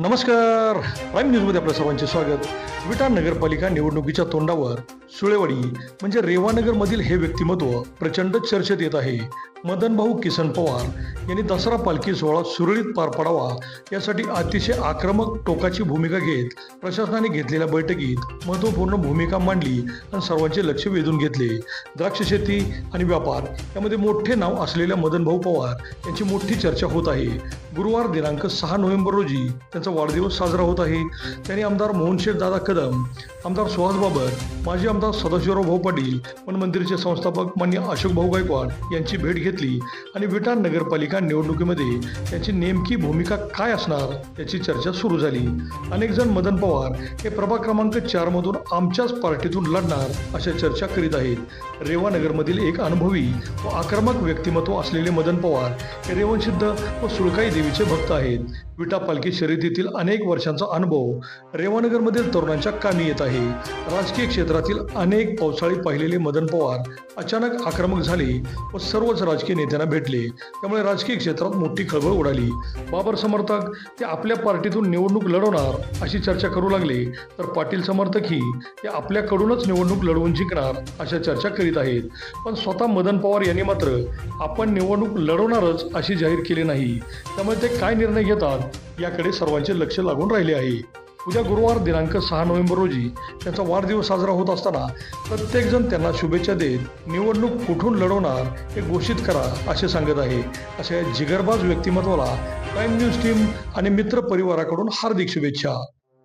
नमस्कार. प्राईम न्यूजमध्ये आपलं सर्वांचे स्वागत. विटा नगरपालिका निवडणुकीच्या तोंडावर सुळेवाडी म्हणजे रेवानगरमधील हे व्यक्तिमत्व प्रचंड चर्चेत येत आहे. मदन भाऊ किसन पवार यांनी दसरा पालखी सोहळा सुरळीत पार पडावा यासाठी अतिशय आक्रमक टोकाची भूमिका घेत प्रशासनाने घेतलेल्या बैठकीत महत्त्वपूर्ण भूमिका मांडली आणि सर्वांचे लक्ष वेधून घेतले. द्राक्ष शेती आणि व्यापार यामध्ये मोठे नाव असलेल्या मदन भाऊ पवार यांची मोठी चर्चा होत आहे. गुरुवार दिनांक सहा नोव्हेंबर रोजी त्यांचा वाढदिवस साजरा होत आहे. त्यांनी आमदार मोहनशेठ दादा कदम आमदार सुहास बाबर माजी आमदार सदाशिवराव भाऊ पाटील वनमंदिरचे संस्थापक मान्य अशोक भाऊ गायकवाड यांची भेट घेतली आणि विटा नगरपालिका निवडणुकीमध्ये त्यांची नेमकी भूमिका काय असणार याची चर्चा सुरू झाली. अनेक जण मदन पवार हे प्रभाग क्रमांक चारमधून आमच्याच पार्टीतून लढणार अशा चर्चा करीत आहेत. रेवा नगरमधील एक अनुभवी व आक्रमक व्यक्तिमत्व असलेले मदन पवार हे रेवणसिद्ध व सुळकाई देवीचे भक्त आहेत. विटा पालखी शर्यतीतील अनेक वर्षांचा अनुभव रेवानगरमधील तरुणांच्या कामी येत आहे. राजकीय क्षेत्रातील अनेक पावसाळी पाहिलेले मदन पवार अचानक आक्रमक झाले व सर्वच राजकीय नेत्यांना भेटले. त्यामुळे राजकीय क्षेत्रात मोठी खळबळ उडाली. बाबर समर्थक ते आपल्या पार्टीतून निवडणूक लढवणार अशी चर्चा करू लागले. तर पाटील समर्थकही ते आपल्याकडूनच निवडणूक लढवून जिंकणार अशा चर्चा करीत आहेत. पण स्वतः मदन पवार यांनी मात्र आपण निवडणूक लढवणारच अशी जाहीर केली नाही. त्यामुळे ते काय निर्णय घेतात याकडे सर्वांचे लक्ष लागून राहिले आहे. उद्या गुरुवार दिनांक सहा नोव्हेंबर रोजी त्यांचा वाढदिवस साजरा होत असताना प्रत्येकजण त्यांना शुभेच्छा देत निवडणूक कुठून लढवणार हे घोषित करा असे सांगत आहे. अशा जिगरबाज व्यक्तिमत्वाला प्राईम न्यूज टीम आणि मित्र परिवाराकडून हार्दिक शुभेच्छा.